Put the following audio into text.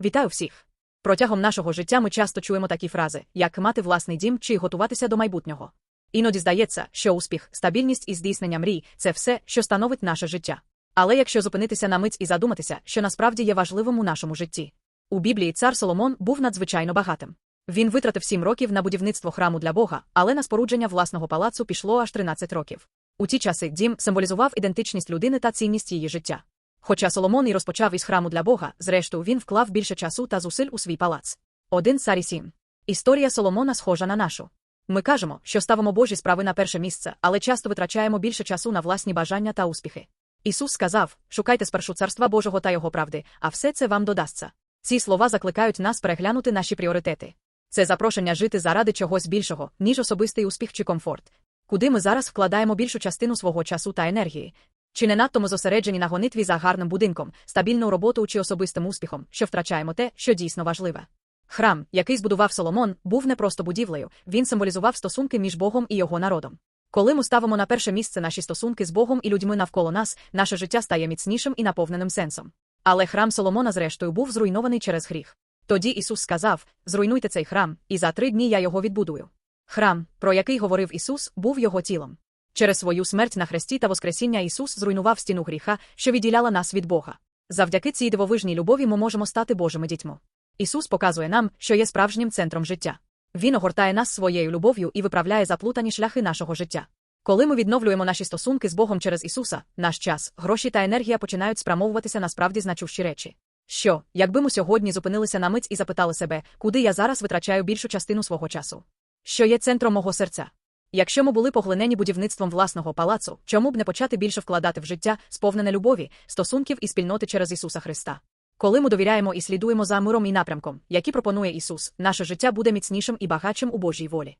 Вітаю всіх! Протягом нашого життя ми часто чуємо такі фрази, як мати власний дім чи готуватися до майбутнього. Іноді здається, що успіх, стабільність і здійснення мрій це все, що становить наше життя. Але якщо зупинитися на мить і задуматися, що насправді є важливим у нашому житті. У Біблії цар Соломон був надзвичайно багатим. Він витратив сім років на будівництво храму для Бога, але на спорудження власного палацу пішло аж 13 років. У ті часи дім символізував ідентичність людини та цінність її життя. Хоча Соломон і розпочав із храму для Бога, зрештою він вклав більше часу та зусиль у свій палац. Один цар і сім. Історія Соломона схожа на нашу. Ми кажемо, що ставимо Божі справи на перше місце, але часто витрачаємо більше часу на власні бажання та успіхи. Ісус сказав: Шукайте спершу царства Божого та його правди, а все це вам додасться. Ці слова закликають нас переглянути наші пріоритети. Це запрошення жити заради чогось більшого, ніж особистий успіх чи комфорт. Куди ми зараз вкладаємо більшу частину свого часу та енергії? Чи не надто ми зосереджені на гонитві за гарним будинком, стабільною роботою чи особистим успіхом, що втрачаємо те, що дійсно важливе? Храм, який збудував Соломон, був не просто будівлею, він символізував стосунки між Богом і його народом. Коли ми ставимо на перше місце наші стосунки з Богом і людьми навколо нас, наше життя стає міцнішим і наповненим сенсом. Але храм Соломона, зрештою, був зруйнований через гріх. Тоді Ісус сказав: Зруйнуйте цей храм, і за три дні я його відбудую. Храм, про який говорив Ісус, був його тілом. Через свою смерть на хресті та Воскресіння Ісус зруйнував стіну гріха, що відділяла нас від Бога. Завдяки цій дивовижній любові ми можемо стати Божими дітьми. Ісус показує нам, що є справжнім центром життя. Він огортає нас своєю любов'ю і виправляє заплутані шляхи нашого життя. Коли ми відновлюємо наші стосунки з Богом через Ісуса, наш час, гроші та енергія починають спрямовуватися на справді значущі речі. Що, якби ми сьогодні зупинилися на мить і запитали себе, куди я зараз витрачаю більшу частину свого часу? Що є центром мого серця? Якщо ми були поглинені будівництвом власного палацу, чому б не почати більше вкладати в життя, сповнене любові, стосунків і спільноти через Ісуса Христа? Коли ми довіряємо і слідуємо за миром і напрямком, які пропонує Ісус, наше життя буде міцнішим і багатшим у Божій волі.